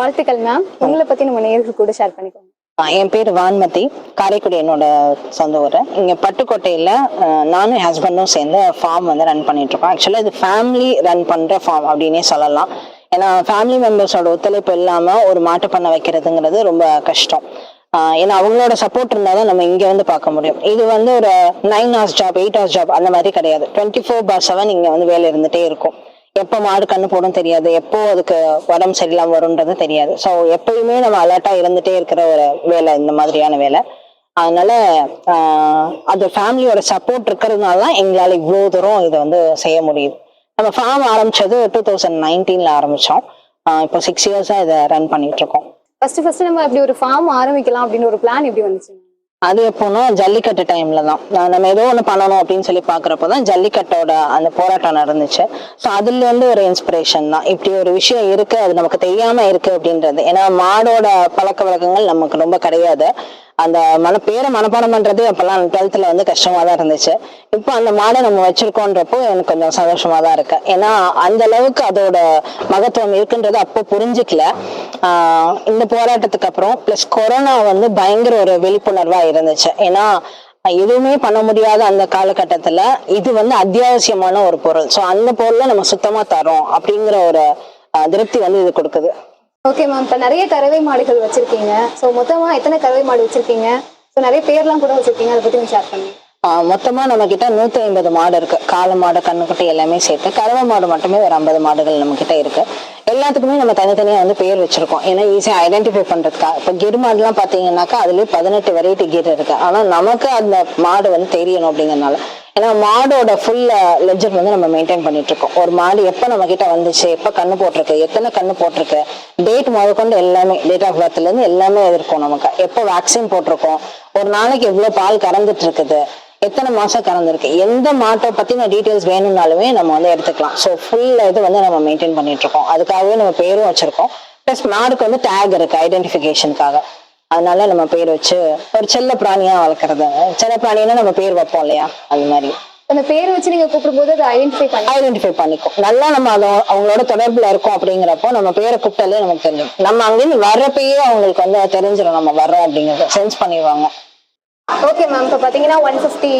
வாழ்த்துக்கள் மேம் உங்களை பத்தி நம்ம நேருக்கு கூட ஷேர் பண்ணிக்கோங்க. என் பேர் வான்மதி. காரைக்குடி என்னோட சொந்த ஊர். இங்கே பட்டுக்கோட்டையில் நானும் ஹஸ்பண்டும் சேர்ந்து ஃபார்ம் வந்து ரன் பண்ணிட்டு இருக்கோம் ஆக்சுவலாக இது ஃபேமிலி ரன் பண்ணுற ஃபார்ம் அப்படின்னே சொல்லலாம். ஏன்னா ஃபேமிலி மெம்பர்ஸோட ஒத்துழைப்பு இல்லாமல் ஒரு மாட்டு பண்ண வைக்கிறதுங்கிறது ரொம்ப கஷ்டம். ஏன்னா அவங்களோட சப்போர்ட் இருந்தால் தான் நம்ம இங்கே வந்து பார்க்க முடியும். இது வந்து ஒரு nine hours job eight hours job அந்த மாதிரி கிடையாது. டுவெண்ட்டி ஃபோர் பார் செவன் இங்கே வந்து வேலை இருந்துகிட்டே இருக்கும். எப்போ மாடு கண்ணு போடும் தெரியாது. எப்போ அதுக்கு உடம்பு சரியில்லாம வரும்ன்றது தெரியாது. ஸோ எப்பயுமே நம்ம அலர்ட்டா இருந்துட்டே இருக்கிற ஒரு வேலை இந்த மாதிரியான வேலை. அதனால அது ஃபேமிலியோட சப்போர்ட் இருக்கிறதுனால தான் எங்களால் இவ்வளோ தூரம் இதை வந்து செய்ய முடியுது. நம்ம ஃபார்ம் ஆரம்பிச்சது டூ தௌசண்ட் நைன்டீன்ல ஆரம்பிச்சோம். இப்போ சிக்ஸ் இயர்ஸா இதை ரன் பண்ணிட்டு இருக்கோம். ஃபர்ஸ்ட் ஃபர்ஸ்ட் நம்ம இப்படி ஒரு ஃபார்ம் ஆரம்பிக்கலாம் அப்படின்னு ஒரு பிளான் எப்படி வந்துச்சு? அது எப்போனா ஜல்லிக்கட்டு டைம்ல தான். நம்ம ஏதோ ஒன்று பண்ணணும் அப்படின்னு சொல்லி பார்க்குறப்போ தான் ஜல்லிக்கட்டோட அந்த போராட்டம் நடந்துச்சு. ஸோ அதுல இருந்து ஒரு இன்ஸ்பிரேஷன் தான். இப்படி ஒரு விஷயம் இருக்கு அது நமக்கு தெரியாம இருக்கு அப்படின்றது. ஏன்னா மாடோட பழக்க வழக்கங்கள் நமக்கு ரொம்ப கிடையாது. அந்த மன பேரை மனப்பாடம் பண்றது அப்பெல்லாம் டுவெல்த்ல வந்து கஷ்டமா தான் இருந்துச்சு. இப்போ அந்த மாடை நம்ம வச்சிருக்கோன்றப்போ எனக்கு கொஞ்சம் சந்தோஷமா தான் இருக்கு. ஏன்னா அந்த அளவுக்கு அதோட மகத்துவம் இருக்குன்றது அப்போ புரிஞ்சுக்கல. இந்த போராட்டத்துக்கு அப்புறம் பிளஸ் கொரோனா வந்து பயங்கர ஒரு விழிப்புணர்வா இருந்துச்சு. ஏன்னா எதுவுமே பண்ண முடியாத அந்த காலகட்டத்துல இது வந்து அத்தியாவசியமான ஒரு பொருள். ஸோ அந்த பொருளை நம்ம சுத்தமா தரோம் அப்படிங்கிற ஒரு திருப்தி வந்து இது கொடுக்குது. ஓகே மேம் இப்போ நிறைய கறவை மாடுகள் வச்சிருக்கீங்க. ஸோ மொத்தமாக எத்தனை கறவை மாடு வச்சிருக்கீங்க? ஸோ நிறைய பேர்லாம் கூட வச்சிருக்கீங்க. அதை பற்றி ஷேர் பண்ணி மொத்தமாக மொத்தமா நம்ம கிட்ட நூத்தி ஐம்பது மாடு இருக்கு. காளை மாடு கண்ணுக்குட்டி எல்லாமே சேர்த்து கறவை மாடு மட்டுமே ஒரு ஐம்பது மாடுகள் நம்ம கிட்ட இருக்கு. எல்லாத்துக்குமே நம்ம தனித்தனியா வந்து பேர் வச்சிருக்கோம். ஏன்னா ஈஸியா ஐடென்டிஃபை பண்றதுக்கா. இப்போ கிர் மாடுலாம் பாத்தீங்கன்னாக்கா அதுலயே பதினெட்டு வெரைட்டி கிர் இருக்கு. ஆனா நமக்கு அந்த மாடு வந்து தெரியணும் அப்படிங்கறதுனால ஏன்னா மாடோட ஃபுல் லெஜர் வந்து நம்ம மெயின்டைன் பண்ணிட்டு இருக்கோம் ஒரு மாடு எப்போ நம்ம கிட்ட வந்துச்சு எப்போ கண்ணு போட்டிருக்கு எத்தனை கண்ணு போட்டிருக்கு டேட் முதற்கொண்டு எல்லாமே டேட் ஆஃப் பர்த்ல இருந்து எல்லாமே இருக்கும் நமக்கு. எப்போ வேக்சின் போட்டிருக்கோம் ஒரு நாளைக்கு எவ்வளோ பால் கறந்துட்டு இருக்குது எத்தனை மாசம் கறந்துருக்கு எந்த மாட்டை பத்தின டீட்டெயில்ஸ் வேணும்னாலுமே நம்ம வந்து எடுத்துக்கலாம். ஸோ ஃபுல் இது வந்து நம்ம மெயின்டைன் பண்ணிட்டு இருக்கோம் அதுக்காகவே நம்ம பேரும் வச்சிருக்கோம். ப்ளஸ் மாடுக்கு வந்து டேக் இருக்கு ஐடென்டிஃபிகேஷனுக்காக அதனால நம்ம பேர் வச்சு ஒரு செல்ல பிராணியா வளர்க்குறது. செல்ல பிராணின்னா நம்ம பேர் வைப்போம் இல்லையா? அது மாதிரி. அந்த பேர் வச்சு நீங்க கூப்பிடும்போது அதை ஐடென்டிஃபை பண்ணி ஐடென்டிஃபை பண்ணிக்கும். நல்லா நம்ம அதை அவங்களோட தொடர்புல இருக்கோம் அப்படிங்கிறப்போ நம்ம பேரை கூப்பிட்டாலே நமக்கு தெரியும் நம்ம அங்கிருந்து வர்றப்பயே அவங்களுக்கு வந்து தெரிஞ்சிடும் நம்ம வர்றோம் அப்படிங்கறத. சென்ஸ் பண்ணிடுவாங்க. ஓகே மேம் இப்போ பார்த்தீங்கன்னா ஒன் ஃபிஃப்டி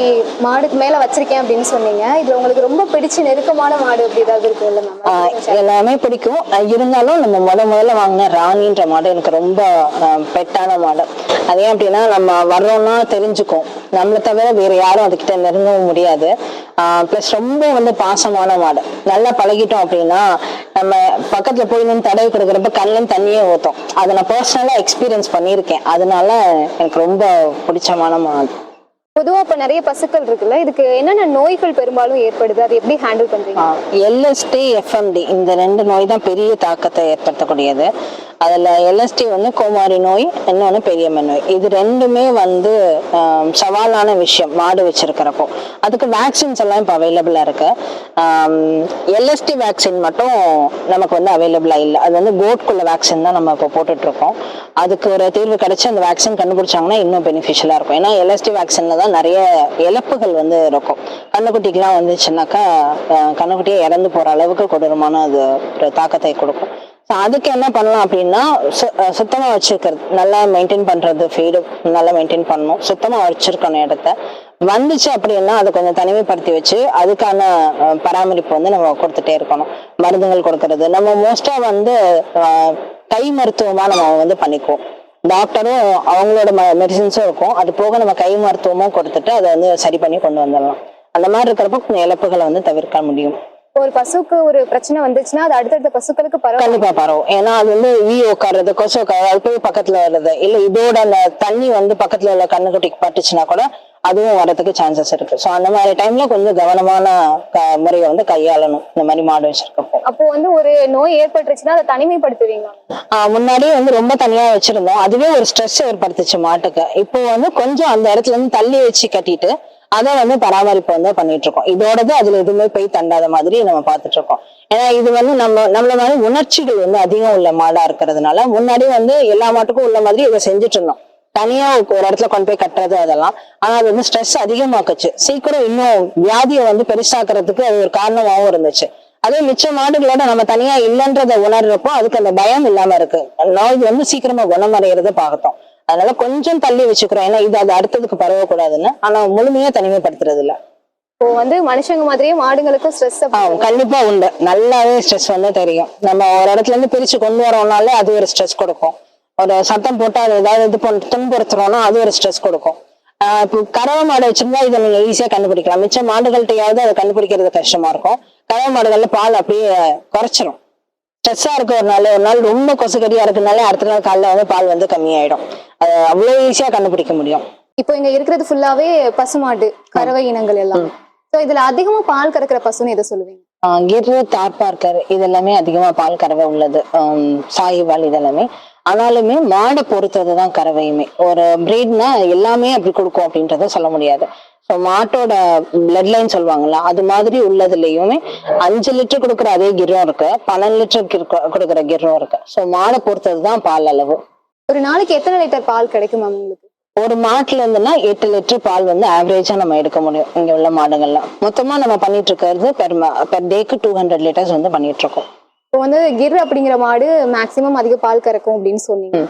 மாடுக்கு மேலே வச்சிருக்கேன் அப்படின்னு சொன்னீங்க. இதுல உங்களுக்கு ரொம்ப பிடிச்ச நெருக்கமான மாடு அப்படி ஏதாவது இருக்குல்ல மேம் எல்லாமே பிடிக்கும். இருந்தாலும் நம்ம முத முதல்ல வாங்கின ராணின்ற மாடு எனக்கு ரொம்ப பெட்டான மாடு. அது ஏன் அப்படின்னா நம்ம வர்றோம்னா தெரிஞ்சுக்கும். நம்மளை தவிர வேற யாரும் அதுகிட்ட நெருங்கவும் முடியாது. ப்ளஸ் ரொம்ப வந்து பாசமான மாடு. நல்லா பழகிட்டோம் அப்படின்னா நம்ம பக்கத்துல போய் நின்று தடவி கொடுக்குறப்ப கண்ணிலும் தண்ணியே ஊற்றும் அதை நான் பர்சனலா எக்ஸ்பீரியன்ஸ் பண்ணியிருக்கேன். அதனால எனக்கு ரொம்ப பிடிச்சமான மாடு பொதுவா இப்ப நிறைய பசுக்கள் இருக்குல்ல இதுக்கு என்னென்ன நோய்கள் பெரும்பாலும் ஏற்படுது? அது எப்படி ஹேண்டில் பண்றீங்க? எல்எஸ்டி எஃப்எம்டி இந்த ரெண்டு நோய் தான் பெரிய தாக்கத்தை ஏற்படுத்தக்கூடியது. அதில் எல்எஸ்டி வந்து கோமாரி நோய் இன்னொன்று பெரியம்மை நோய். இது ரெண்டுமே வந்து சவாலான விஷயம் மாடு வச்சிருக்கிறப்போ. அதுக்கு வேக்சின்ஸ் எல்லாம் இப்போ அவைலபிளாக இருக்கு. எல்எஸ்டி வேக்சின் மட்டும் நமக்கு வந்து அவைலபிளாக இல்லை. அது வந்து கோட்குள்ள வேக்சின் தான் நம்ம இப்போ போட்டுட்ருக்கோம். அதுக்கு ஒரு தீர்வு கிடச்சி அந்த வேக்சின் கண்டுபிடிச்சாங்கன்னா இன்னும் பெனிஃபிஷியலாக இருக்கும். ஏன்னா எல்எஸ்டி வேக்சினில் தான் நிறைய இழப்புகள் வந்து இருக்கும். கண்ணுக்குட்டிக்கெலாம் வந்துச்சுன்னாக்கா அஹ், கண்ணுக்குட்டியே இறந்து போகிற அளவுக்கு கொடூரமான அது ஒரு தாக்கத்தை கொடுக்கும். அதுக்கு என்ன பண்ணலாம் அப்படின்னா சு- சுத்தமா வச்சிருக்கிறது. நல்லா மெயின்டைன் பண்றது ஃபீடு நல்லா மெயின்டைன் பண்ணணும். சுத்தமா வச்சிருக்கணும் இடத்த. வந்துச்சு அப்படின்னா அதை கொஞ்சம் தனிமைப்படுத்தி வச்சு அதுக்கான பராமரிப்பு வந்து நம்ம கொடுத்துட்டே இருக்கணும். மருந்துகள் கொடுக்கறது. நம்ம மோஸ்டா வந்து கை மருத்துவமா நம்ம வந்து பண்ணிக்குவோம். டாக்டரும் அவங்களோட மெடிசின்ஸும் இருக்கும். அது போக நம்ம கை மருத்துவமும் கொடுத்துட்டு அதை வந்து சரி பண்ணி கொண்டு வந்துடலாம். அந்த மாதிரி இருக்கிறப்ப கொஞ்சம் இழப்புகளை வந்து தவிர்க்க முடியும். ஒரு பசுக்கு ஒரு பிரச்சனை வந்துச்சுன்னா அது அடுத்தடுத்த பசுக்களுக்கு பரவாயில்ல கண்டிப்பா பரவும். ஏன்னா அது வந்து ஈ உட்காருறது கொசு உட்காருது அது போய் பக்கத்துல வருது இல்ல இதோட அந்த தண்ணி வந்து பக்கத்துல உள்ள கண்ணுக்குட்டிக்கு பட்டுச்சுன்னா கூட அதுவும் வரதுக்கு சான்சஸ் இருக்கு. ஸோ அந்த மாதிரி டைம்ல கொஞ்சம் கவனமான முறையை வந்து கையாளணும். இந்த மாதிரி மாடு வச்சிருக்கப்போ. அப்போ வந்து ஒரு நோய் ஏற்பட்டுருச்சுன்னா அதை தனிமைப்படுத்துவீங்க ஆஹ் முன்னாடியே வந்து ரொம்ப தனியா வச்சிருந்தோம். அதுவே ஒரு ஸ்ட்ரெஸ் ஏற்படுத்துச்சு மாட்டுக்கு. இப்போ வந்து கொஞ்சம் அந்த இடத்துல இருந்து தள்ளி வச்சு கட்டிட்டு அதை வந்து பராமரிப்பு வந்து பண்ணிட்டு இருக்கோம் இதோடது அதுல எதுவுமே போய் தண்டாத மாதிரி நம்ம பார்த்துட்டு இருக்கோம் ஏன்னா இது வந்து நம்ம நம்மள மாதிரி உணர்ச்சிகள் வந்து அதிகம் உள்ள மாடா இருக்கிறதுனால முன்னாடி வந்து எல்லா மாட்டுக்கும் உள்ள மாதிரி இதை செஞ்சுட்டு இருந்தோம் தனியா ஒரு இடத்துல கொண்டு போய் கட்டுறது அதெல்லாம். ஆனா அது வந்து ஸ்ட்ரெஸ் அதிகமாக்குச்சு. சீக்கிரம் இன்னும் வியாதியை வந்து பெருசாக்குறதுக்கு அது ஒரு காரணமாகவும் இருந்துச்சு. அதே மிச்ச மாடுகளோட நம்ம தனியா இல்லைன்றத உணர்றப்போ அதுக்கு அந்த பயம் இல்லாம இருக்கு. நோய் வந்து சீக்கிரமா குணமடைகிறத பார்த்தோம் அதனால கொஞ்சம் தள்ளி வச்சுக்கிறோம். ஏன்னா இது அது அடுத்ததுக்கு பரவக்கூடாதுன்னு. ஆனா முழுமையா தனிமைப்படுத்துறது இல்ல இப்போ வந்து மனுஷங்க மாதிரியே மாடுங்களுக்கும் ஸ்ட்ரெஸ் கண்டிப்பா உண்டு. நல்லாவே ஸ்ட்ரெஸ் வந்து தெரியும். நம்ம ஒரு இடத்துல இருந்து பிரிச்சு கொண்டு வரோம்னாலே அது ஒரு ஸ்ட்ரெஸ் கொடுக்கும். ஒரு சத்தம் போட்டு அது ஏதாவது இது பண்ண துன்புறுத்துறோம்னா அது ஒரு ஸ்ட்ரெஸ் கொடுக்கும். இப்போ கறவை மாடு வச்சிருந்தா இதை நீங்க ஈஸியா கண்டுபிடிக்கலாம். மிச்ச மாடுகள்கிட்டயாவது அதை கண்டுபிடிக்கிறது கஷ்டமா இருக்கும். கறவை மாடுகள்ல பால் அப்படியே குறைச்சிரும். ஸ்ட்ரெஸ்ஸா இருக்கு ஒரு நாள் ஒரு நாள் ரொம்ப கொசுக்கடியா இருக்குனாலே அடுத்த நாள் காலைல வந்து பால் வந்து கம்மியாயிடும். அது அவ்வளவு ஈஸியா கண்டுபிடிக்க முடியும். இப்போ இங்க இருக்கிறது ஃபுல்லாவே பசுமாடு கறவை இனங்கள் எல்லாம். சோ இதுல அதிகமா பால் கறக்கிற பசுன்னு எதை சொல்லுவீங்க? கிர்ரு தார்பார்க்கர் இது எல்லாமே அதிகமா பால் கறவை உள்ளது. ஆம், சாகிவால் இதெல்லாமே. ஆனாலுமே மாடை பொறுத்தது தான் கறவையுமே. ஒரு பிரீட்னா எல்லாமே அப்படி கொடுக்கும் அப்படின்றத சொல்ல முடியாது. ஸோ மாட்டோட பிளட் லைன் சொல்லுவாங்கல்ல அது மாதிரி உள்ளதுலயுமே அஞ்சு லிட்டர் கொடுக்குற அதே கிர்ரம் இருக்கு பன்னெண்டு லிட்டர் கொடுக்குற கிர்ரம் இருக்கு. ஸோ மாடை பொறுத்தது தான் பால் அளவு. ஒரு நாளைக்கு எத்தனை லிட்டர் பால் கிடைக்கும் மேம் உங்களுக்கு? ஒரு மாட்டுல இருந்துன்னா எட்டு லிட்டர் பால் வந்து ஆவரேஜா நம்ம எடுக்க முடியும். இங்க உள்ள மாடுகள்ல மொத்தமா நம்ம பண்ணிட்டு இருக்கிறது பெர் பெர் டேக்கு டூ ஹண்ட்ரட் லிட்டர்ஸ் வந்து பண்ணிட்டு இருக்கோம். இப்போ வந்து கிர் அப்படிங்கிற மாடு மேக்சிமம் அதிக பால் கறக்கும் அப்படின்னு சொன்னீங்க.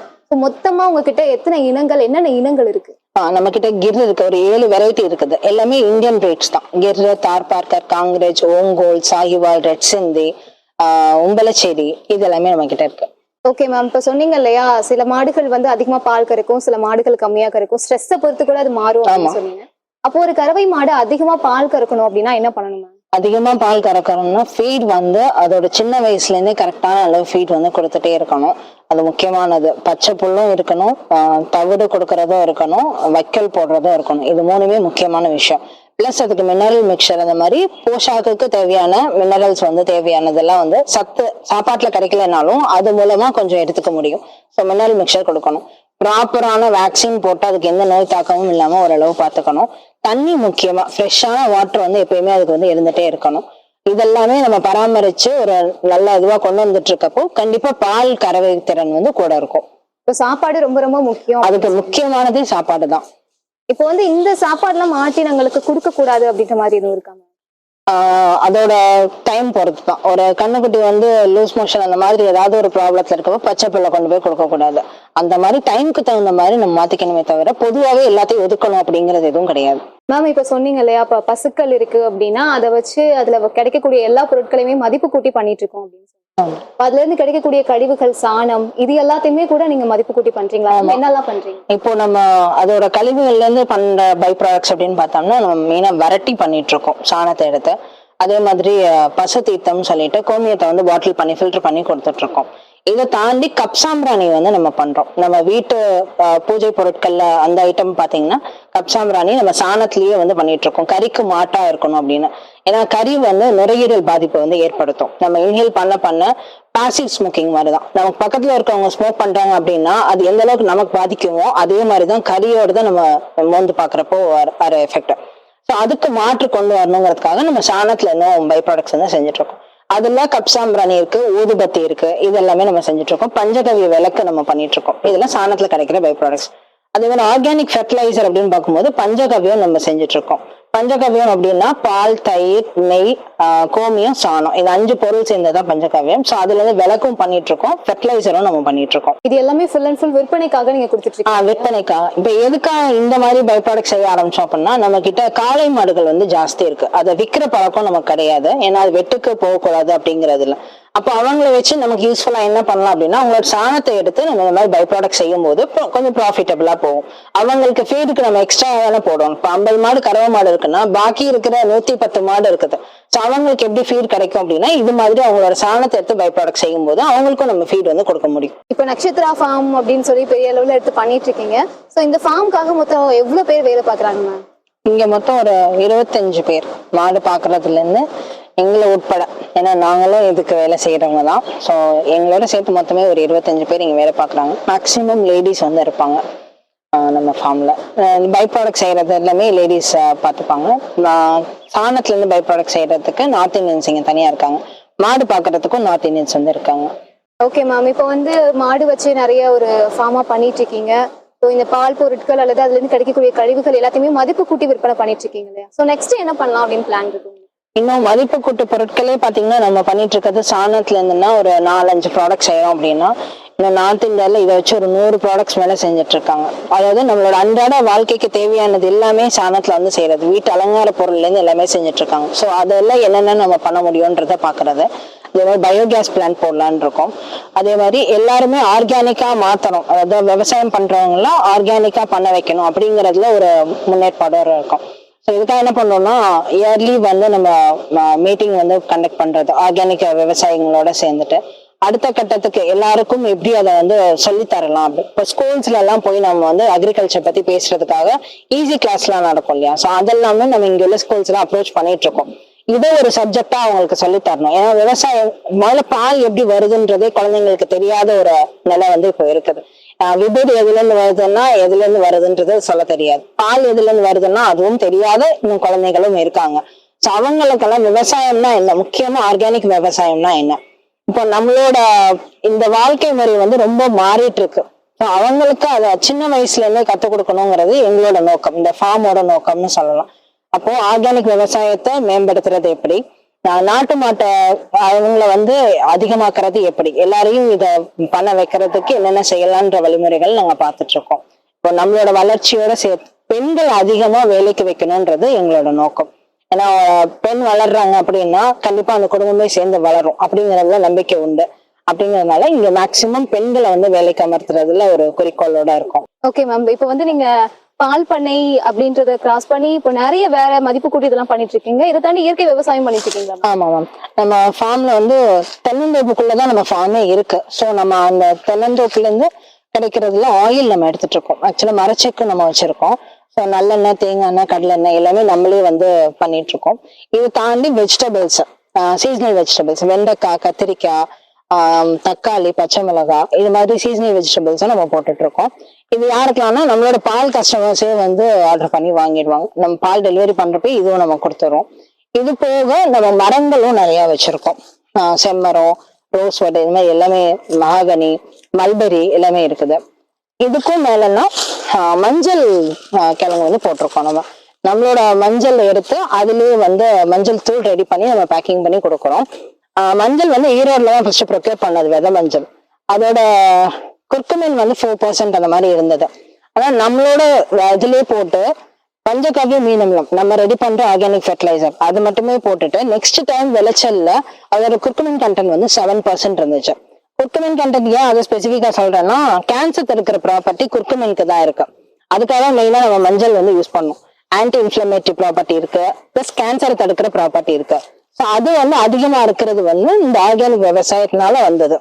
மொத்தமா உங்ககிட்ட எத்தனை இனங்கள் என்னென்ன இனங்கள் இருக்கு? நம்ம கிட்ட கிர் இருக்கு. ஒரு ஏழு வெரைட்டி இருக்குது. எல்லாமே இந்தியன் பிரீட்ஸ் தான். கிர் தார் பார்க்கர் காங்கிரேஜ் ஓங்கோல் சாகிவால் ரெட் சிந்தி உம்பலச்சேரி இது எல்லாமே நம்ம கிட்ட இருக்கு. ஓகே மேம் இப்ப சொன்னீங்க இல்லையா சில மாடுகள் வந்து அதிகமா பால் கறக்கும் சில மாடுகள் கம்மியா கறக்கும். ஸ்ட்ரெஸ்ஸை பொறுத்து கூட அது மாறும் அப்படின்னு. சொன்னீங்க. அப்போ ஒரு கறவை மாடு அதிகமா பால் கறக்கணும் அப்படின்னா என்ன பண்ணணும் மேம் அதிகமா பால் கறக்கணும்னா ஃபீட் வந்து அதோட சின்ன வயசுல இருந்தே கரெக்டான அளவு ஃபீட் வந்து கொடுத்துட்டே இருக்கணும். அது முக்கியமானது. பச்சை புல்லும் இருக்கணும் தவிடு கொடுக்கறதும் இருக்கணும் வைக்கல் போடுறதும் இருக்கணும். இது மூணுமே முக்கியமான விஷயம். பிளஸ் அதுக்கு மினரல் மிக்சர் அந்த மாதிரி போஷாக்குக்கு தேவையான மினரல்ஸ் வந்து தேவையானதெல்லாம் வந்து சத்து சாப்பாட்டுல கிடைக்கலனாலும் அது மூலமா கொஞ்சம் எடுத்துக்க முடியும். ஸோ மினரல் மிக்சர் கொடுக்கணும். ப்ராப்பரான வேக்சின் போட்டு அதுக்கு எந்த நோய் தாக்கமும் இல்லாம ஓரளவு பார்த்துக்கணும். தண்ணி முக்கியமா ஃப்ரெஷ்ஷான வாட்டர் வந்து எப்பயுமே அதுக்கு வந்து இருந்துட்டே இருக்கணும். இதெல்லாமே நம்ம பராமரிச்சு ஒரு நல்ல இதுவா கொண்டு வந்துட்டு இருக்கப்போ கண்டிப்பா பால் கறவை திறன் வந்து கூட இருக்கும். இப்போ சாப்பாடு ரொம்ப ரொம்ப முக்கியம். அதுக்கு முக்கியமானதே சாப்பாடு தான் இப்போ வந்து இந்த சாப்பாடுலாம் மாட்டினங்களுக்கு கொடுக்க கூடாது அப்படின்ற மாதிரி எதுவும் இருக்காங்க அதோட டைம் பொறுத்து தான் ஒரு கண்ணுக்குட்டி வந்து லூஸ் மோஷன் அந்த மாதிரி ஏதாவது ஒரு ப்ராப்ளத்துல இருக்கப்போ பச்சை பிள்ளை கொண்டு போய் கொடுக்க கூடாது. அந்த மாதிரி டைமுக்கு தகுந்த மாதிரி நம்ம மாத்திக்கணுமே தவிர பொதுவாகவே எல்லாத்தையும் ஒதுக்கணும் அப்படிங்கிறது எதுவும் கிடையாது. மேம் இப்ப சொன்னீங்க இல்லையா இப்ப பசுக்கள் இருக்கு அப்படின்னா அதை வச்சு அதுல கிடைக்கக்கூடிய எல்லா பொருட்களையுமே மதிப்பு கூட்டி பண்ணிட்டு இருக்கோம் அப்படின்னு அதுல இருந்து கிடைக்கக்கூடிய கழிவுகள் சாணம் இது எல்லாத்தையுமே கூட நீங்க மதிப்பு கூட்டி பண்றீங்களா? என்னெல்லாம் பண்றீங்க? இப்போ நம்ம அதோட கழிவுகள்ல இருந்து பண்ற பை ப்ராடக்ட்ஸ் அப்படின்னு பார்த்தோம்னா நம்ம மெயினா வரட்டி பண்ணிட்டு இருக்கோம் சாணத்தை எடுத்து. அதே மாதிரி பசு தீர்த்தம்னு சொல்லிட்டு கோமியத்தை வந்து பாட்டில் பண்ணி ஃபில்டர் பண்ணி கொடுத்துட்டு இருக்கோம் இதை தாண்டி கப் சாம்பிராணி வந்து நம்ம பண்றோம். நம்ம வீட்டு பூஜை பொருட்கள்ல அந்த ஐட்டம் பாத்தீங்கன்னா கப் சாம்பிராணி நம்ம சாணத்திலேயே வந்து பண்ணிட்டு இருக்கோம். கறிக்கு மாட்டா இருக்கணும் அப்படின்னு. ஏன்னா கறி வந்து நுரையீரல் பாதிப்பை வந்து ஏற்படுத்தும். நம்ம இன்ஹேல் பண்ண பண்ண பாசிவ் ஸ்மோக்கிங் மாதிரி தான் நமக்கு பக்கத்துல இருக்கவங்க ஸ்மோக் பண்றாங்க அப்படின்னா அது எந்த அளவுக்கு நமக்கு பாதிக்குமோ அதே மாதிரி தான் கறியோட தான் நம்ம மோந்து பாக்குறப்போ வர எஃபெக்ட் ஸோ அதுக்கு மாற்று கொண்டு வரணுங்கிறதுக்காக நம்ம சாணத்துல இன்னும் பை ப்ராடக்ட்ஸ் வந்து செஞ்சுட்டு இருக்கோம். அதுல கப்சாம்பிராணி இருக்கு ஊதுபத்தி இருக்கு. இது எல்லாமே நம்ம செஞ்சுட்டு இருக்கோம் பஞ்சகவிய விளக்கு நம்ம பண்ணிட்டு இருக்கோம் இதெல்லாம் சாணத்துல கிடைக்கிற பை ப்ராடக்ட்ஸ் அதே மாதிரி ஆர்கானிக் ஃபெர்டிலைசர் அப்படின்னு பார்க்கும்போது பஞ்சகவ்யம் நம்ம செஞ்சுட்டு இருக்கோம் பஞ்சகவியம் அப்படின்னா பால் தயிர் நெய் கோமியம் சாணம். இது அஞ்சு பொருள் சேர்ந்ததான் பஞ்சகவ்யம். ஸோ அதுல இருந்து விளக்கும் பண்ணிட்டு இருக்கோம் ஃபெர்டிலைசரும் நம்ம பண்ணிட்டு இருக்கோம் இது எல்லாமே ஃபுல் அண்ட் ஃபுல் விற்பனைக்காக நீங்க கொடுத்துட்டு விற்பனைக்காக. இப்ப எதுக்காக இந்த மாதிரி பை ப்ராடக்ட் செய்ய ஆரம்பிச்சோம் அப்படின்னா நம்ம கிட்ட காளை மாடுகள் வந்து ஜாஸ்தி இருக்கு. அதை விற்கிற பழக்கம் நமக்கு கிடையாது. ஏன்னா அது வெட்டுக்கு போகக்கூடாது அப்படிங்கறதுல அப்போ அவங்கள வச்சு நமக்கு யூஸ்ஃபுல்லா என்ன பண்ணலாம் அப்படின்னா அவங்களோட சாணத்தை எடுத்து நம்ம இந்த மாதிரி பை ப்ராடக்ட் செய்யும் போது கொஞ்சம் ப்ராஃபிட்டபிளா போகும். அவங்களுக்கு ஃபீடுக்கு நம்ம எக்ஸ்ட்ரா தானே போடுவோம் இப்போ ஐம்பது மாடு கறவை மாடு இருக்குன்னா பாக்கி இருக்கிற நூத்தி பத்து மாடு இருக்குது. ஸோ அவங்களுக்கு எப்படி ஃபீட் கிடைக்கும் அப்படின்னா இது மாதிரி அவங்களோட சாணத்தை எடுத்து பை ப்ராடக்ட் செய்யும் போது அவங்களுக்கும் நம்ம ஃபீட் வந்து கொடுக்க முடியும். இப்போ நட்சத்திரா ஃபார்ம் அப்படின்னு சொல்லி பெரிய அளவுல எடுத்து பண்ணிட்டு இருக்கீங்க. சோ இந்த ஃபார்முக்காக மொத்தம் எவ்வளவு பேர் வேலை பாக்குறாங்க மேம் இங்க மொத்தம் ஒரு இருபத்தஞ்சு பேர். மாடு பாக்குறதுல இருந்து எங்களை உட்பட. ஏன்னா நாங்களும் இதுக்கு வேலை செய்யறவங்க தான். ஸோ எங்களோட சேர்த்து மொத்தமே ஒரு இருபத்தஞ்சு பேர் இங்க வேலை பார்க்குறாங்க. மேக்சிமம் லேடிஸ் வந்து இருப்பாங்க. நம்ம ஃபார்மில் பை ப்ராடக்ட் செய்கிறது எல்லாமே லேடிஸ் பார்த்துப்பாங்க. சாணத்துலேருந்து பை ப்ராடக்ட் செய்கிறதுக்கு நார்த் இந்தியன்ஸ் இங்கே தனியாக இருக்காங்க. மாடு பார்க்கறதுக்கும் நார்த் இந்தியன்ஸ் வந்து இருக்காங்க. ஓகே மேம் இப்போ வந்து மாடு வச்சு நிறைய ஒரு ஃபார்மாக பண்ணிட்டு இருக்கீங்க ஸோ இந்த பால் பொருட்கள் அல்லது அதுலேருந்து கிடைக்கக்கூடிய கழிவுகள் எல்லாத்தையுமே மதிப்பு கூட்டி விற்பனை பண்ணிட்டு இருக்கீங்க இல்லையா? ஸோ நெக்ஸ்ட் என்ன பண்ணலாம் அப்படின்னு பிளான் இருக்கு இன்னும் மதிப்பு கூட்டு பொருட்களே பார்த்தீங்கன்னா நம்ம பண்ணிட்டு இருக்கிறது சாணத்துல இருந்துன்னா ஒரு நாலஞ்சு ப்ராடக்ட் செய்யறோம் அப்படின்னா இன்னும் நார்த் இந்தியாவில் இதை வச்சு ஒரு நூறு ப்ராடக்ட்ஸ் மேல செஞ்சுட்டு இருக்காங்க அதாவது நம்மளோட அன்றாட வாழ்க்கைக்கு தேவையானது எல்லாமே சாணத்துல வந்து செய்யறது. வீட்டு அலங்கார பொருள்ல இருந்து எல்லாமே செஞ்சுட்டு இருக்காங்க ஸோ அதெல்லாம் என்னென்ன நம்ம பண்ண முடியும்ன்றத பாக்குறது. அதே மாதிரி பயோகேஸ் பிளான்ட் போடலான் இருக்கோம். அதே மாதிரி எல்லாருமே ஆர்கானிக்காக மாத்தணும். அதாவது விவசாயம் பண்ணுறவங்களாம் ஆர்கானிக்காக பண்ண வைக்கணும் அப்படிங்கறதுல ஒரு முன்னேற்பாடோட இருக்கும். ஸோ இதுக்காக என்ன பண்ணோம்னா இயர்லி வந்து நம்ம மீட்டிங் வந்து கண்டக்ட் பண்றது ஆர்கானிக் விவசாயிகளோட சேர்ந்துட்டு. அடுத்த கட்டத்துக்கு எல்லாருக்கும் எப்படி அதை வந்து சொல்லி தரலாம் அப்படி. இப்போ ஸ்கூல்ஸ்ல எல்லாம் போய் நம்ம வந்து அக்ரிகல்ச்சர் பத்தி பேசுறதுக்காக ஈஸி கிளாஸ்லாம் நடக்கும் இல்லையா? ஸோ அதெல்லாமே நம்ம இங்க உள்ள ஸ்கூல்ஸ்லாம் அப்ரோச் பண்ணிட்டு இருக்கோம். இதை ஒரு சப்ஜெக்டா அவங்களுக்கு சொல்லித் தரணும். ஏன்னா விவசாயம் முதல்ல பால் எப்படி வருதுன்றதே குழந்தைங்களுக்கு தெரியாத ஒரு நிலை வந்து இப்போ இருக்குது. ஆஹ் விபத்து எதுல இருந்து வருதுன்னா எதுல இருந்து வருதுன்றது சொல்ல தெரியாது. பால் எதுல இருந்து வருதுன்னா அதுவும் தெரியாத இன்னும் குழந்தைகளும் இருக்காங்க. ஸோ அவங்களுக்கெல்லாம் விவசாயம்னா என்ன? முக்கியமா ஆர்கானிக் விவசாயம்னா என்ன? இப்போ நம்மளோட இந்த வாழ்க்கை முறை வந்து ரொம்ப மாறிட்டு இருக்கு ஸோ அவங்களுக்கு அதை சின்ன வயசுல இருந்தே கத்துக் கொடுக்கணுங்கிறது எங்களோட நோக்கம். இந்த ஃபார்மோட நோக்கம்னு சொல்லலாம். அப்போ ஆர்கானிக் விவசாயத்தை மேம்படுத்துறது எப்படி? நாட்டு மாட்டை அவங்கள வந்து அதிகமாக்குறது எப்படி? எல்லாரையும் இத பண்ண வைக்கிறதுக்கு என்னென்ன செய்யலான்ற வழிமுறைகள் நாங்க பார்த்துட்டு இருக்கோம் இப்போ நம்மளோட வளர்ச்சியோட சேர்த்து பெண்கள் அதிகமா வேலைக்கு வைக்கணும்ன்றது எங்களோட நோக்கம். ஏன்னா பெண் வளர்றாங்க அப்படின்னா கண்டிப்பா அந்த குடும்பமே சேர்ந்து வளரும் அப்படிங்கறதுல நம்பிக்கை உண்டு. அப்படிங்கறதுனால இங்க மேக்சிமம் பெண்களை வந்து வேலைக்கு அமர்த்துறதுல ஒரு குறிக்கோளோட இருக்கும். ஓகே மேம் இப்போ வந்து நீங்க பால் பண்ணை அப்படின்றத கிராஸ் பண்ணி இப்போ நிறைய வேற மதிப்பு கூட்டி இதெல்லாம் பண்ணிட்டு இருக்கீங்க. இதை தாண்டி இயற்கை விவசாயம் பண்ணிட்டு இருக்கீங்க ஆமா மேம் நம்ம ஃபார்ம்ல வந்து தென்னந்தோப்புக்குள்ளதான் நம்ம ஃபார்மே இருக்கு. ஸோ நம்ம அந்த தென்னந்தோப்புல இருந்து கிடைக்கிறதுல ஆயில் நம்ம எடுத்துட்டு இருக்கோம். ஆக்சுவலா மரச்செக்கு நம்ம வச்சிருக்கோம். ஸோ நல்லெண்ணெய் தேங்காய் எண்ணெய் கடலெண்ணெய் எல்லாமே நம்மளே வந்து பண்ணிட்டு இருக்கோம். இது தாண்டி வெஜிடபிள்ஸ் சீசனல் வெஜிடபிள்ஸ் வெண்டைக்காய் கத்திரிக்காய் ஆஹ் தக்காளி பச்சை மிளகாய் இது மாதிரி சீசனல் வெஜிடபிள்ஸும் நம்ம போட்டுட்டு இருக்கோம். இது யாருக்கலாம்னா நம்மளோட பால் கஸ்டமர்ஸே வந்து ஆர்டர் பண்ணி வாங்கிடுவாங்க. நம்ம பால் டெலிவரி பண்றப்ப இதுவும் நம்ம கொடுத்துறோம். இது போக நம்ம மரங்களும் நிறைய வச்சிருக்கோம். செம்மரம் ரோஸ் வடை இது மாதிரி எல்லாமே மகாகனி மல்பெரி எல்லாமே இருக்குது. இதுக்கும் மேலன்னா மஞ்சள் கிழங்கு வந்து போட்டிருக்கோம் நம்ம. நம்மளோட மஞ்சள் எடுத்து அதுலயே வந்து மஞ்சள் தூள் ரெடி பண்ணி நம்ம பேக்கிங் பண்ணி கொடுக்குறோம். மஞ்சள் வந்து ஈரோடுல தான் ஃபர்ஸ்ட் ப்ரொக்யூர் பண்ணது வித மஞ்சள். அதோட குர்குமின் வந்து ஃபோர் பர்சன்ட் அந்த மாதிரி இருந்தது. ஆனா நம்மளோட இதுலயே போட்டு பஞ்சகவ்ய மீனம்லம் நம்ம ரெடி பண்ற ஆர்கானிக் ஃபெர்டிலைசர் அது மட்டுமே போட்டுட்டு நெக்ஸ்ட் டைம் விளைச்சல்ல அதோட குர்குமின் கண்டென்ட் வந்து செவன் பர்சன்ட் இருந்துச்சு. குர்குமின் கண்டென்ட் ஏன் அதை ஸ்பெசிஃபிக்கா சொல்றேன்னா கேன்சர் தடுக்கிற ப்ராப்பர்ட்டி குர்குமினுக்கு தான் இருக்கு. அதுக்காக தான் மெயினா நம்ம மஞ்சள் வந்து யூஸ் பண்ணோம். ஆன்டி இன்ஃபிளமேட்டரி ப்ராப்பர்ட்டி இருக்கு பிளஸ் கேன்சர் தடுக்கிற ப்ராப்பர்ட்டி இருக்கு. ஸோ அது வந்து அதிகமா இருக்கிறது வந்து இந்த ஆர்கானிக் விவசாயத்தினால வந்தது.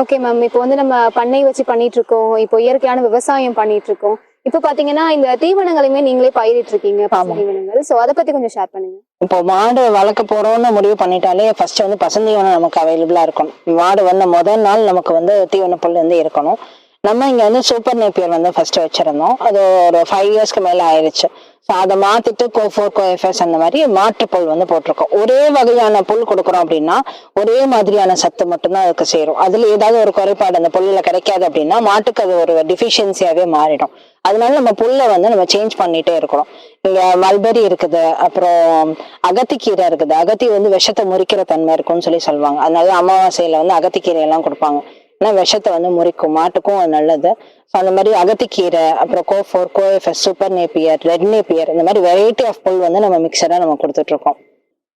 ஓகே மேம் இப்போ வந்து நம்ம பண்ணை வச்சு பண்ணிட்டு இருக்கோம் இப்போ இயற்கையான விவசாயம் பண்ணிட்டு இருக்கோம் இப்போ பாத்தீங்கன்னா இந்த தீவனங்களையுமே நீங்களே பயிரிட்டு இருக்கீங்க. தீவனங்கள். சோ அதை பத்தி கொஞ்சம் ஷேர் பண்ணுங்க. இப்போ மாடு வளர்க்க போறோம்னு முடிவு பண்ணிட்டாலே ஃபர்ஸ்ட் வந்து பசுந்தீவனம் நமக்கு அவைலபிளா இருக்கணும். மாடு வந்து முதல் நாள் நமக்கு வந்து தீவன புல் வந்து இருக்கணும். நம்ம இங்கே வந்து சூப்பர் நேப்பியர் வந்து ஃபர்ஸ்ட் வச்சிருந்தோம். அது ஒரு ஃபைவ் இயர்ஸ்க்கு மேலே ஆயிடுச்சு ஸோ அதை மாற்றிட்டு கோ ஃபோர் கோ எஃப்எஸ் அந்த மாதிரி மாற்று புல் வந்து போட்டிருக்கோம். ஒரே வகையான புல் கொடுக்குறோம் அப்படின்னா ஒரே மாதிரியான சத்து மட்டும்தான் அதுக்கு சேரும். அதில் ஏதாவது ஒரு குறைபாடு அந்த புல்லில் கிடைக்காது அப்படின்னா மாட்டுக்கு அது ஒரு டிஃபிஷியன்சியாகவே மாறிடும். அதனால நம்ம புல்லை வந்து நம்ம சேஞ்ச் பண்ணிட்டே இருக்கிறோம். இங்கே மல்பெரி இருக்குது அப்புறம் அகத்திக்கீரை இருக்குது. அகத்தி வந்து விஷத்தை முறிக்கிற தன்மை இருக்கும்னு சொல்லி சொல்லுவாங்க. அதனால அமாவாசையில் வந்து அகத்திக்கீரை எல்லாம் கொடுப்பாங்க. ஏன்னா விஷத்தை வந்து முறிக்கும். மாட்டுக்கும் நல்லது. ஸோ அந்த மாதிரி அகத்திக்கீரை அப்புறம் co four co F S super Napier red Napier இந்த மாதிரி வெரைட்டி ஆஃப் புல் வந்து நம்ம மிக்சரா நம்ம கொடுத்துட்டு இருக்கோம்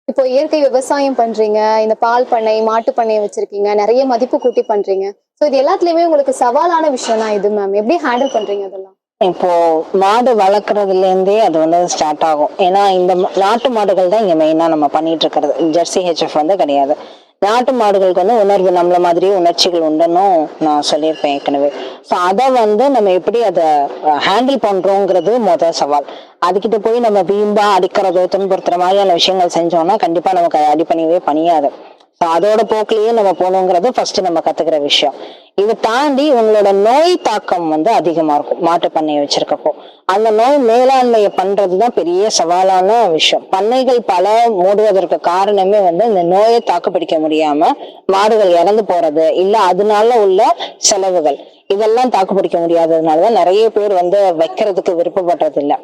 இப்போ இயற்கை விவசாயம் பண்றீங்க இந்த பால் பண்ணை மாட்டு பண்ணை வச்சிருக்கீங்க நிறைய மதிப்பு கூட்டி பண்றீங்க. சோ இது எல்லாத்துலயுமே உங்களுக்கு சவாலான விஷயம் தான் இது மேம் எப்படி ஹேண்டில் பண்றீங்க அதெல்லாம்? இப்போ மாடு வளர்க்குறதுல இருந்தே அது வந்து ஸ்டார்ட் ஆகும். ஏன்னா இந்த நாட்டு மாடுகள் தான் இங்க மெயினா நம்ம பண்ணிட்டு இருக்கிறது. ஜெர்சி ஹெச்எஃப் வந்து கிடையாது. நாட்டு மாடுகளுக்கு வந்து உணர்வு நம்மள மாதிரியே உணர்ச்சிகள் உண்டுன்னு நான் சொல்லியிருப்பேன் ஏற்கனவே. ஸோ அதை வந்து நம்ம எப்படி அதை ஹேண்டில் பண்றோங்கிறது முதல் சவால். அதுக்கிட்ட போய் நம்ம வீம்பா அடிக்கிறதோ துன்புறுத்துற மாதிரியான விஷயங்கள் செஞ்சோம்னா கண்டிப்பா நமக்கு அடிப்பணியவே பணியாது. அதோட போக்கிலேயே நம்ம போகணுங்கிறது ஃபர்ஸ்ட் நம்ம கத்துக்கிற விஷயம். இதை தாண்டி உங்களோட நோய் தாக்கம் வந்து அதிகமா இருக்கும். மாட்டு பண்ணையை வச்சிருக்கப்போ. அந்த நோய் மேலாண்மையை பண்றதுதான் பெரிய சவாலான விஷயம். பண்ணைகள் பல மூடுவதற்கு காரணமே வந்து இந்த நோயை தாக்குப்பிடிக்க முடியாம மாடுகள் இறந்து போறது இல்ல அதனால உள்ள செலவுகள். இதெல்லாம் தாக்குப்பிடிக்க முடியாததுனாலதான் நிறைய பேர் வந்து வைக்கிறதுக்கு விருப்பப்படுறது இல்ல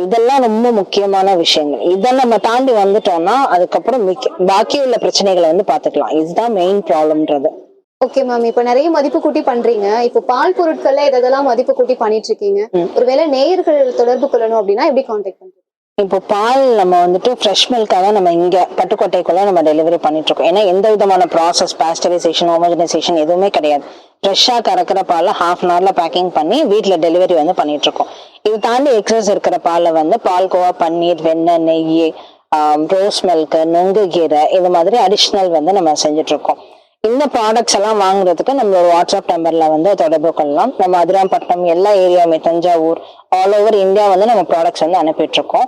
இதெல்லாம் ரொம்ப முக்கியமான விஷயங்கள். இதை நம்ம தாண்டி வந்துட்டோம்னா அதுக்கப்புறம் பாக்கி உள்ள பிரச்சனைகளை வந்து பாத்துக்கலாம் இதுதான் மெயின் ப்ராப்ளம்ன்றது ஓகே மேம் இப்ப நிறைய மதிப்பு கூட்டி பண்றீங்க. இப்போ பால் பொருட்கள்ல எதெல்லாம் மதிப்பு கூட்டி பண்ணிட்டு இருக்கீங்க. ஒருவேளை நேயர்கள் தொடர்பு கொள்ளணும் அப்படின்னா எப்படி கான்டாக்ட் பண்றீங்க இப்போ பால் நம்ம வந்துட்டு ஃப்ரெஷ் மில்காக நம்ம இங்க பட்டுக்கோட்டைக்குள்ள நம்ம டெலிவரி பண்ணிட்டு இருக்கோம் ஏன்னா எந்த விதமான ப்ராசஸ் பாஸ்டரைசேஷன் ஹோமோஜனைசேஷன் எதுவுமே கிடையாது. ஃப்ரெஷ்ஷாக கறக்கிற பாலை ஹாஃப் அன் ஹவரில் பேக்கிங் பண்ணி வீட்டில் டெலிவரி வந்து பண்ணிகிட்ருக்கோம் இது தாண்டி எக்ஸஸ் இருக்கிற பாலை வந்து பால்கோவா பன்னீர் வெண்ணெய் நெய் ரோஸ் மில்க் நொங்கு கீரை இது மாதிரி அடிஷ்னல் வந்து நம்ம செஞ்சிட்ருக்கோம் இந்த ப்ராடக்ட்ஸ் எல்லாம் வாங்குறதுக்கு நம்மளோட வாட்ஸ்அப் நம்பரில் வந்து தொடர்பு கொள்ளலாம். நம்ம அதிராம்பட்டினம் எல்லா ஏரியாவுமே தஞ்சாவூர் ஆல் ஓவர் இந்தியா வந்து நம்ம ப்ராடக்ட்ஸ் வந்து அனுப்பிட்டுருக்கோம்.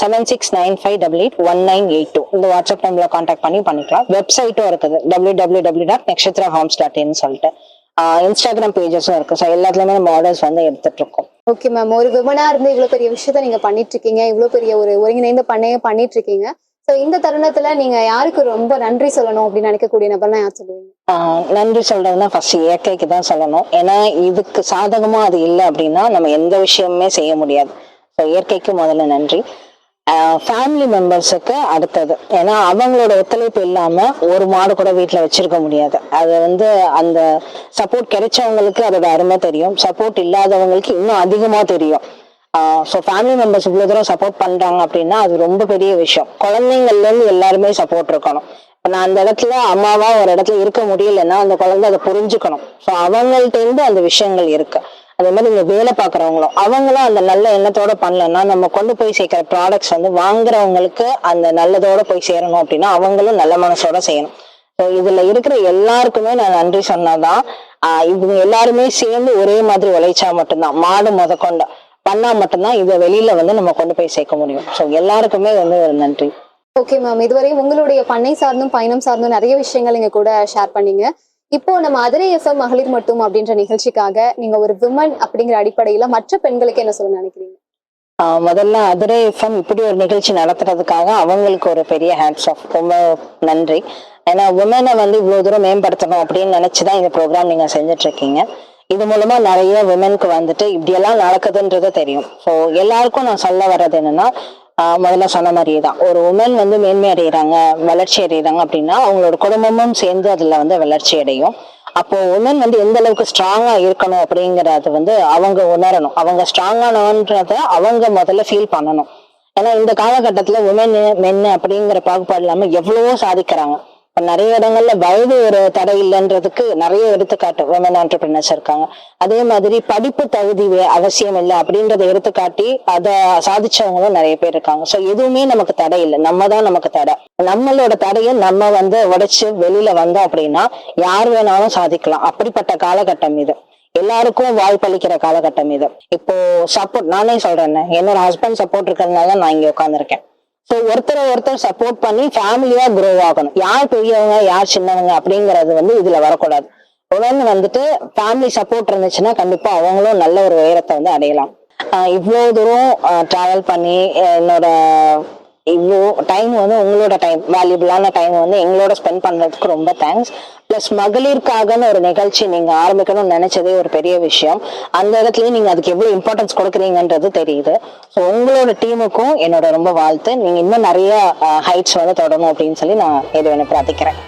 Seven six nine five double eight one nine eight two இந்த வாட்ஸ்அப் நம்பரில் காண்டாக்ட் பண்ணி பண்ணிக்கலாம். வெப்சைட்டும் இருக்குது. W W W dot Nakshatra homes dot in சொல்லிட்டு. இன்ஸ்டாகிராம் பேஜஸும் இருக்கு ஸோ எல்லாத்துலயுமே ஆர்டர்ஸ் வந்து எடுத்துட்டு இருக்கோம் ஓகே மேம் ஒரு விமனா இருந்து இவ்வளவு பெரிய விஷயத்த நீங்க பண்ணிட்டு இருக்கீங்க இவ்வளவு பெரிய ஒரு ஒருங்கிணைந்த பண்ணைய பண்ணிட்டு இருக்கீங்க சோ இந்த தருணத்துல நீங்க யாருக்கு ரொம்ப நன்றி சொல்லணும் அப்படின்னு நினைக்கக்கூடிய நபர்னா யார் சொல்லுவீங்க? நன்றி சொல்றதுன்னா ஃபர்ஸ்ட் இயற்கைக்கு தான் சொல்லணும். ஏன்னா இதுக்கு சாதகமா அது இல்லை அப்படின்னா நம்ம எந்த விஷயமுமே செய்ய முடியாது. ஸோ இயற்கைக்கு முதல்ல நன்றி. ஃபேமிலி மெம்பர்ஸுக்கு அடுத்தது. ஏன்னா அவங்களோட ஒத்துழைப்பு இல்லாமல் ஒரு மாடு கூட வீட்டில் வச்சுருக்க முடியாது. அது வந்து அந்த சப்போர்ட் கிடைச்சவங்களுக்கு அதோட அருமை தெரியும். சப்போர்ட் இல்லாதவங்களுக்கு இன்னும் அதிகமாக தெரியும். ஸோ ஃபேமிலி மெம்பர்ஸ் இவ்வளோ தூரம் சப்போர்ட் பண்ணுறாங்க அப்படின்னா அது ரொம்ப பெரிய விஷயம். குழந்தைங்கள்லேருந்து எல்லாருமே சப்போர்ட் இருக்கணும். இப்போ நான் அந்த இடத்துல அம்மாவா ஒரு இடத்துல இருக்க முடியலன்னா அந்த குழந்தை அதை புரிஞ்சுக்கணும். ஸோ அவங்கள்ட்டேருந்து அந்த விஷயங்கள் இருக்குது அதே மாதிரி இங்க வேலை பார்க்குறவங்களும் அவங்களும் அந்த நல்ல எண்ணத்தோட பண்ணலன்னா நம்ம கொண்டு போய் சேர்க்கிற ப்ராடக்ட்ஸ் வந்து வாங்குறவங்களுக்கு அந்த நல்லதோட போய் சேரணும் அப்படின்னா அவங்களும் நல்ல மனசோட செய்யணும். ஸோ இதுல இருக்கிற எல்லாருக்குமே நான் நன்றி சொன்னாதான் இவங்க எல்லாருமே சேர்ந்து ஒரே மாதிரி உழைச்சா மட்டும்தான் மாடு முதற்கொண்டு பண்ணா மட்டும்தான் இதை வெளியில வந்து நம்ம கொண்டு போய் சேர்க்க முடியும். ஸோ எல்லாருக்குமே வந்து ஒரு நன்றி. ஓகே மேம் இதுவரை உங்களுடைய பண்ணை சார்ந்தும் பயணம் சார்ந்தும் நிறைய விஷயங்கள் இங்க கூட ஷேர் பண்ணீங்க. இப்போ நம்ம அதிரை எஃப்எம் மகளிர் மட்டும் அப்படின்ற நிகழ்ச்சிக்காக நீங்க ஒரு விமன் அப்படிங்கிற அடிப்படையில மற்ற பெண்களுக்கு என்ன சொல்ல நினைக்கிறீங்க? முதல்ல அதிரை எஃப்எம் இப்படி ஒரு நிகழ்ச்சி நடத்துறதுக்காக அவங்களுக்கு ஒரு பெரிய ஹேண்ட்ஸ் ஆஃப் ரொம்ப நன்றி. ஏன்னா உமனை வந்து இவ்வளவு தூரம் மேம்படுத்தணும் அப்படின்னு நினைச்சுதான் இந்த ப்ரோக்ராம் நீங்க செஞ்சுட்டு இருக்கீங்க இது மூலமா நிறைய விமனுக்கு வந்துட்டு இப்படியெல்லாம் நடக்குதுன்றது தெரியும். ஸோ எல்லாருக்கும் நான் சொல்ல வர்றது என்னன்னா முதல்ல சொன்ன மாதிரியே தான். ஒரு உமன் வந்து மேன்மை அடைகிறாங்க வளர்ச்சி அடைகிறாங்க அப்படின்னா அவங்களோட குடும்பமும் சேர்ந்து அதில் வந்து வளர்ச்சி அடையும். அப்போ உமன் வந்து எந்த அளவுக்கு ஸ்ட்ராங்கா இருக்கணும் அப்படிங்கறது வந்து அவங்க உணரணும். அவங்க ஸ்ட்ராங்கானவன்றத அவங்க முதல்ல ஃபீல் பண்ணணும். ஏன்னா இந்த காலகட்டத்துல உமன் மென் அப்படிங்கிற பாகுபாடு இல்லாம எவ்வளவோ சாதிக்கிறாங்க. நிறைய இடங்கள்ல வயது ஒரு தடை இல்லைன்றதுக்கு நிறைய எடுத்துக்காட்டு உமன் ஆண்டர்பிரினர்ஸ் இருக்காங்க. அதே மாதிரி படிப்பு தகுதி அவசியம் இல்லை அப்படின்றத எடுத்துக்காட்டி அதை சாதிச்சவங்களும் நிறைய பேர் இருக்காங்க. ஸோ எதுவுமே நமக்கு தடை இல்லை. நம்ம தான் நமக்கு தடை. நம்மளோட தடையை நம்ம வந்து உடைச்சு வெளியில வந்தோம் அப்படின்னா யார் வேணாலும் சாதிக்கலாம். அப்படிப்பட்ட காலகட்டம் இது. எல்லாருக்கும் வாய்ப்பளிக்கிற காலகட்டம் இது. இப்போ சப்போர்ட் நானே சொல்றேன். என்னோட ஹஸ்பண்ட் சப்போர்ட் இருக்கிறதுனால நான் இங்க உட்காந்துருக்கேன் ஸோ ஒருத்தரை ஒருத்தர் சப்போர்ட் பண்ணி ஃபேமிலியா க்ரோ ஆகணும். யார் பெரியவங்க யார் சின்னவங்க அப்படிங்கறது வந்து இதுல வரக்கூடாது. உடனே வந்துட்டு ஃபேமிலி சப்போர்ட் இருந்துச்சுன்னா கண்டிப்பா அவங்களும் நல்ல ஒரு உயரத்தை வந்து அடையலாம். ஆஹ் இவ்வளோ தூரம் டிராவல் பண்ணி என்னோட இவ்வளோ டைம் வந்து உங்களோட டைம் வேல்யூபிளான டைம் வந்து எங்களோட ஸ்பெண்ட் பண்ணுறதுக்கு ரொம்ப தேங்க்ஸ் ப்ளஸ் மகளிருக்காகன்னு ஒரு நிகழ்ச்சி நீங்க ஆரம்பிக்கணும்னு நினைச்சதே ஒரு பெரிய விஷயம். அந்த இடத்துலையும் நீங்க அதுக்கு எவ்வளவு இம்பார்ட்டன்ஸ் கொடுக்குறீங்கன்றது தெரியுது. ஸோ உங்களோட டீமுக்கும் என்னோட ரொம்ப வாழ்த்து. நீங்க இன்னும் நிறைய ஹைட்ஸ் வந்து தொடணும் அப்படின்னு சொல்லி நான் இறைவனை பிரார்த்திக்கிறேன்